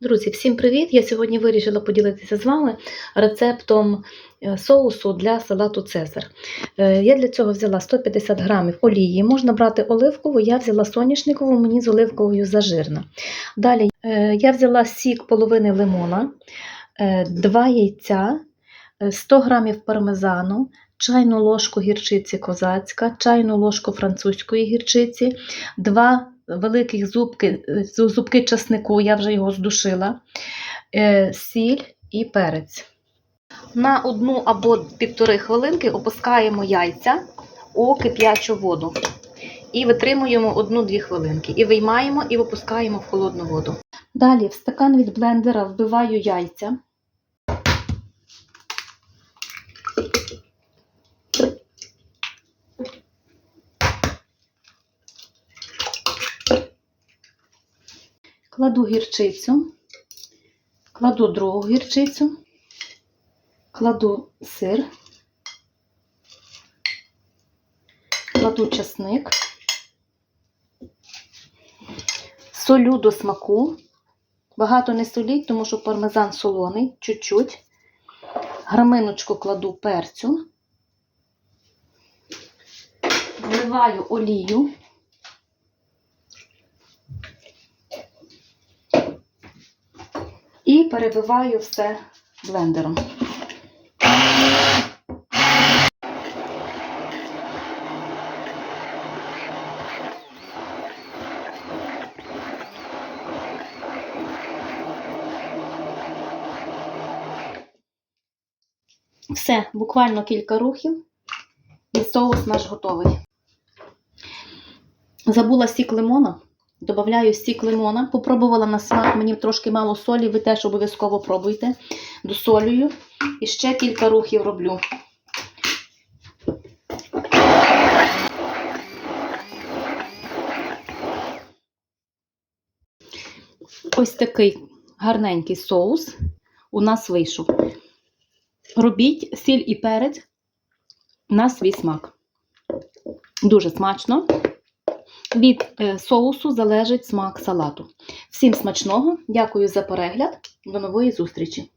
Друзі, всім привіт! Я сьогодні вирішила поділитися з вами рецептом е, соусу для салату Цезар. Е, Я для цього взяла 150 грамів олії. Можна брати оливкову, я взяла соняшникову, мені з оливковою зажирна. Далі е, я взяла сік половини лимона, 2 яйця, е, 100 грамів пармезану, чайну ложку гірчиці козацька, чайну ложку французької гірчиці, 2 великих зубки, е, зубки часнику, я вже його здушила, е, сіль і перець. На одну або півтори хвилинки опускаємо яйця у кип'ячу воду. І витримуємо одну-дві хвилинки. І виймаємо і випускаємо в холодну воду. Далі в стакан від блендера вбиваю яйця. Кладу гірчицю, кладу другу гірчицю, кладу сир, кладу часник, солю до смаку. Багато не соліть, тому що пармезан солоний, чуть-чуть. Граминочку кладу перцю, вливаю олію. І перебиваю все блендером. Все, буквально кілька рухів, і соус наш готовий. Забула сік лимона. Добавляю сік лимона. Попробувала на смак, мені трошки мало солі, ви теж обов'язково пробуйте. Досолюю. І ще кілька рухів роблю. Ось такий гарненький соус у нас вийшов. Робіть сіль і перець на свій смак. Дуже смачно. Від е, соусу залежить смак салату. Всім смачного, дякую за перегляд. До нової зустрічі!